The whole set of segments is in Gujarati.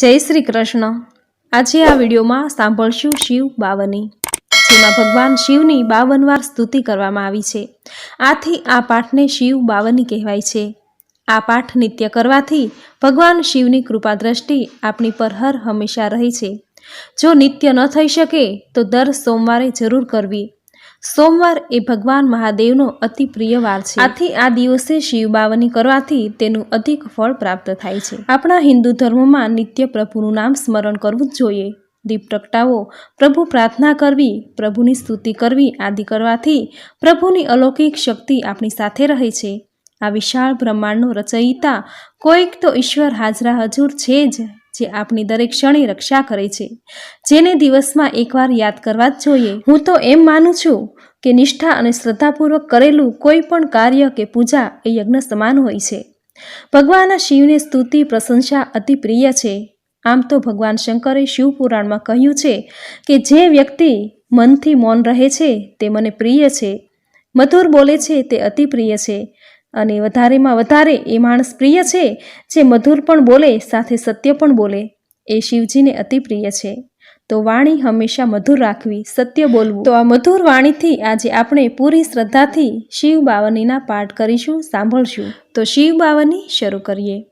જય શ્રી કૃષ્ણ. આજે આ વિડીયોમાં સાંભળશું શિવ બાવની. જેમાં ભગવાન શિવની બાવન વાર સ્તુતિ કરવામાં આવી છે. આથી આ પાઠને શિવ બાવની કહેવાય છે. આ પાઠ નિત્ય કરવાથી ભગવાન શિવની કૃપા દ્રષ્ટિ આપણી પર હર હંમેશા રહે છે. જો નિત્ય ન થઈ શકે, તો દર સોમવારે જરૂર કરવી. સોમવાર એ ભગવાન મહાદેવનો અતિ પ્રિય વાર છે. આથી આ દિવસે શિવ બાવની કરવાથી તેનું અધિક ફળ પ્રાપ્ત થાય છે. આપણા હિન્દુ ધર્મમાં નિત્ય પ્રભુનું નામ સ્મરણ કરવું જ જોઈએ. દીપ પ્રગટાવો પ્રભુ પ્રાર્થના કરવી પ્રભુની સ્તુતિ કરવી આદિ કરવાથી પ્રભુની અલૌકિક શક્તિ આપણી સાથે રહે છે. આ વિશાળ બ્રહ્માંડનો રચયિતા કોઈક તો ઈશ્વર હાજરા હજુર છે જ. જે આપણી દરેક ક્ષણે રક્ષા કરે છે. જેને દિવસમાં એકવાર યાદ કરવા જ જોઈએ. હું તો એમ માનું છું કે નિષ્ઠા અને શ્રદ્ધાપૂર્વક કરેલું કોઈ પણ કાર્ય કે પૂજા એ યજ્ઞ સમાન હોય છે. ભગવાન શિવને સ્તુતિ, પ્રશંસા અતિ પ્રિય છે. આમ તો ભગવાન શંકરે શિવપુરાણમાં કહ્યું છે કે જે વ્યક્તિ મનથી મૌન રહે છે તે મને પ્રિય છે. મધુર બોલે છે તે અતિ પ્રિય છે. અને વધારેમાં વધારે એ માણસ પ્રિય છે, જે મધુર પણ બોલે, સાથે સત્ય પણ બોલે. એ શિવજીને અતિ પ્રિય છે. તો વાણી હંમેશા મધુર રાખવી, સત્ય બોલવું. તો આ મધુર વાણીથી આજે આપણે પૂરી શ્રદ્ધાથી શિવ બાવનીના પાઠ કરીશું, સાંભળશું. તો શિવ બાવની શરૂ કરીએ.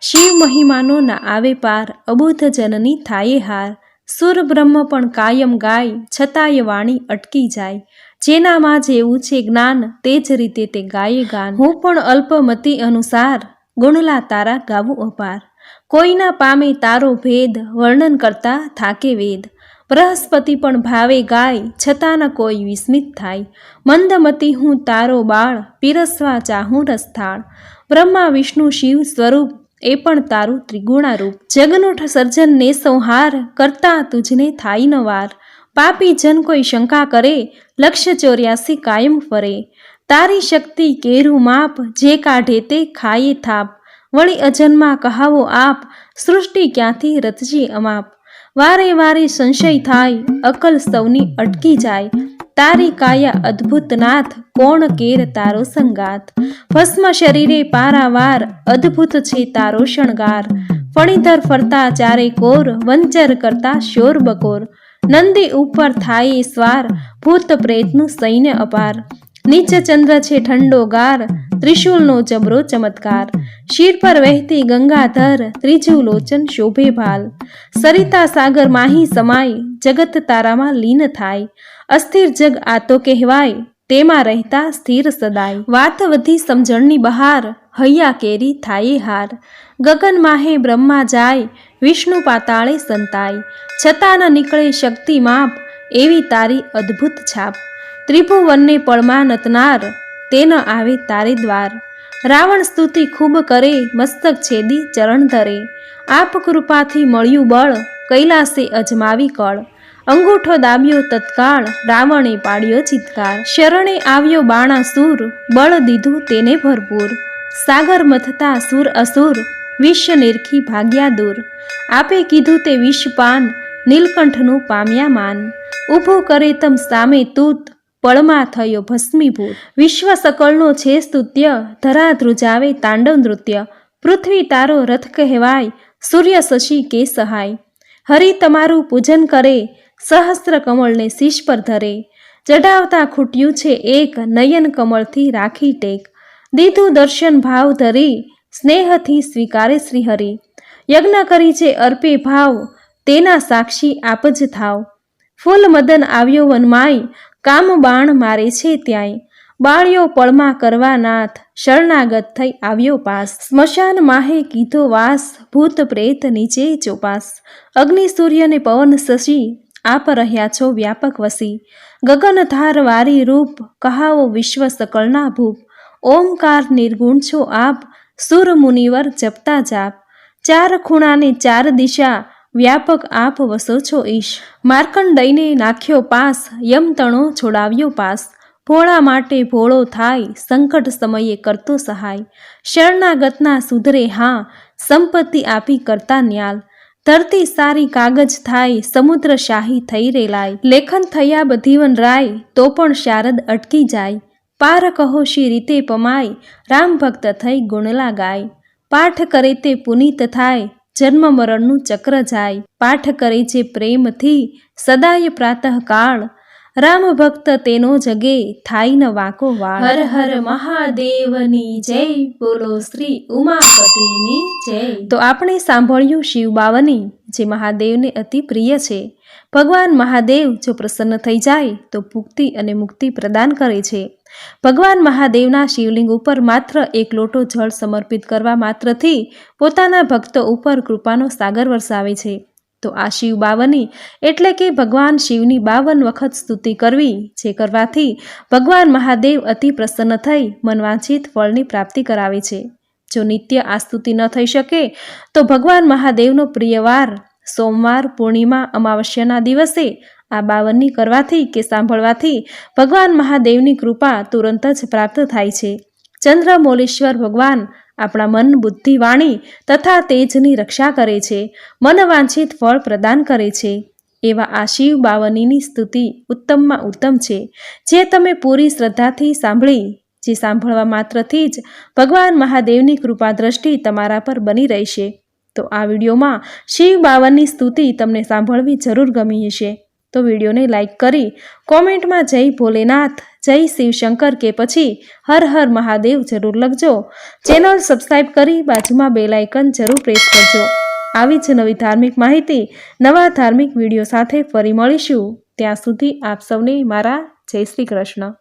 શિવ મહિમાનો ના આવે પાર અબુધ જનની થાય હાર. સુર બ્રહ્મ પણ કાયમ ગાય, છતાંય વાણી અટકી જાય. જેનામાં જેવું છે જ્ઞાન, તે જ રીતે તે ગાયે ગાન. હું પણ અલ્પમતી અનુસાર ગુણલા તારા ગાવું અપાર. કોઈના પામે તારો ભેદ, વર્ણન કરતા થાકે વેદ. બૃહસ્પતિ પણ ભાવે ગાય, છતાં ન કોઈ વિસ્મિત થાય. મંદમતી હું તારો બાળ, પીરસવા ચાહું રસ્થાળ. બ્રહ્મા, વિષ્ણુ, શિવ સ્વરૂપ, એ પણ તારું ત્રિગુણારૂપ. જગનુઠ સર્જનને સંહાર કરતા તુજને થાય ન વાર. પાપી જન કોઈ શંકા કરે, લક્ષ્ય ચોર્યાસી કાયમ ફરે. તારી શક્તિ કેરું માપ, જે કાઢે તે ખાયે થાપ. વળી અજન્મા કહાવો આપ, સૃષ્ટિ ક્યાંથી રચજી અમાપ. વારે વારે સંશય થાય, અકલ સૌની અટકી જાય. તારી કાયા અદ્ભુત નાથ, કોણ કેર તારો સંગાત ભસ્મ શરીરે પારાવાર, અદ્ભુત છે તારો શણગાર. ફણીધર ફરતા ચારે કોર, વંચર કરતા શોર બકોર. નંદી ઉપર થાય સ્વાર, ભૂત પ્રેતનું સૈન્ય અપાર. નીચે ચંદ્ર છે ઠંડો ગાર, ત્રિશુલનો જબરો ચમત્કાર. શિર પર વહેતી ગંગાધર, ત્રીજું લોચન શોભે ભાલ. સરિતા સાગર માહી સમાય, જગત તારામાં લીન થાય. અસ્થિર જગ આ તો કહેવાય તેમાં રહેતા સ્થિર સદાય. વાત વધી સમજણની બહાર, હૈયા કેરી થાય હાર. ગગન માહે બ્રહ્મા જાય, વિષ્ણુ પાતાળે સંતાય. છતાં ન નીકળે શક્તિ માપ, એવી તારી અદ્ભુત છાપ. ત્રિભુવનને પળમાં નતનાર, તેન આવે તારે દ્વાર. રાવણ સ્તુતિ ખૂબ કરે, મસ્તક છેદી ચરણ ધરે. આપ કૃપાથી મળ્યું બળ, કૈલાસે અજમાવી કળ. અંગૂઠો દાબ્યો તત્કાળ, રાવણે પાડ્યો ચિત્કાર. શરણે આવ્યો બાણાસુર બળ દીધું તેને ભરપૂર. સાગર મથતા સુર અસુર, વિશ્વ નિરખી ભાગ્યા દૂર. આપે કીધું તે વિષપાન, નીલકંઠનું પામ્યા માન. ઊભો કરે તમ સામે તૂત, પળમાં થયો ભસ્મીભૂત. વિશ્વ સકળનો છે સ્તુત્ય, ધરા ધ્રુજાવે તાંડવ નૃત્ય. પૃથ્વી તારો રથ કહેવાય, સૂર્ય શશી કે સહાય. હરિ તમારું પૂજન કરે સહસ્ત્ર કમળને શીશ પર ધરે. ચઢાવતા ખૂટ્યું છે એક નયન કમળથી રાખી ટેક. દીધું દર્શન ભાવ ધરી, સ્નેહથી સ્વીકારે શ્રીહરિ. યજ્ઞ કરી છે અર્પે ભાવ, તેના સાક્ષી આપ જ થાવ. ફૂલ મદન આવ્યો વનમાય કામ બાણ મારે છે ત્યાંય. બાળ્યો પળમાં કરવા નાથ, શરણાગત થઈ આવ્યો પાસ. સ્મશાન માહે કીધો વાસ, ભૂત પ્રેત નીચે ચોપાસ. અગ્નિ સૂર્યને પવન શશી આપ રહ્યા છો વ્યાપક વસી. ગગનધાર વારી રૂપ કહાવો વિશ્વ સકળના ભૂપ. ઓમકાર નિર્ગુણ છો આપ, સુર મુનિવર જપતા જાપ. ચાર ખૂણાને ચાર દિશા વ્યાપક આપ વસો છો ઈશ. માર્કંડઈને નાખ્યો પાસ યમતણો છોડાવ્યો પાસ. ભોળા માટે ભોળો થાય, સંકટ સમયે કરતો સહાય. શરણાગતના સુધરે હા, સંપત્તિ આપી કરતા ન્યાલ. ધરતી સારી કાગજ થાય, સમુદ્ર શાહી થઈ રેલાય. લેખન થયા બધીવન રાય, તો પણ શારદ અટકી જાય. પાર કહો શી રીતે પમાય, રામ ભક્ત થઈ ગુણલા ગાય પાઠ કરે તે પુનીત થાય, જન્મ મરણનું ચક્ર જાય. પાઠ કરે જે પ્રેમથી, સદાય પ્રાતઃકાળ રામ ભક્ત તેનો જગે થાય ન વાંકો વાળ. હર હર મહાદેવની જય બોલો શ્રી ઉમાપતિની જય. તો આપણે સાંભળ્યું શિવ બાવની જે મહાદેવને અતિ પ્રિય છે. ભગવાન મહાદેવ જો પ્રસન્ન થઈ જાય તો ભુક્તિ અને મુક્તિ પ્રદાન કરે છે. ભગવાન મહાદેવના શિવલિંગ ઉપર માત્ર એક લોટો જળ સમર્પિત કરવા માત્રથી પોતાના ભક્તો ઉપર કૃપાનો સાગર વરસાવે છે. તો આ શિવ બાવની, એટલે કે ભગવાન શિવની બાવન વખત સ્તુતિ કરવી, જે કરવાથી ભગવાન મહાદેવ અતિ પ્રસન્ન થઈ મનવાંછિત ફળની પ્રાપ્તિ કરાવે છે. જો નિત્ય આ સ્તુતિ ન થઈ શકે, તો ભગવાન મહાદેવનો પ્રિયવાર સોમવાર પૂર્ણિમા અમાવસ્યાના દિવસે આ બાવનની કરવાથી કે સાંભળવાથી ભગવાન મહાદેવની કૃપા તુરંત જ પ્રાપ્ત થાય છે. ચંદ્રમોલેશ્વર ભગવાન આપણા મન, બુદ્ધિ, વાણી તથા તેજની રક્ષા કરે છે, મન વાંછિત ફળ પ્રદાન કરે છે. એવા આ શિવ બાવનીની સ્તુતિ ઉત્તમમાં ઉત્તમ છે. જે તમે પૂરી શ્રદ્ધાથી સાંભળી, જે સાંભળવા માત્રથી જ ભગવાન મહાદેવની કૃપા દ્રષ્ટિ તમારા પર બની રહેશે. તો આ વિડીયોમાં શિવ બાવનની સ્તુતિ તમને સાંભળવી જરૂર ગમી હશે. તો વિડીયોને લાઈક કરી કોમેન્ટમાં જય ભોલેનાથ જય શિવશંકર કે પછી હર હર મહાદેવ જરૂર લખજો. ચેનલ સબસ્ક્રાઈબ કરી બાજુમાં બે લાઇકન જરૂર પ્રેસ કરજો. આવી જ નવી ધાર્મિક માહિતી, નવા ધાર્મિક વીડિયો સાથે ફરી મળીશું. ત્યાં સુધી આપ સૌને મારા જય શ્રી કૃષ્ણ.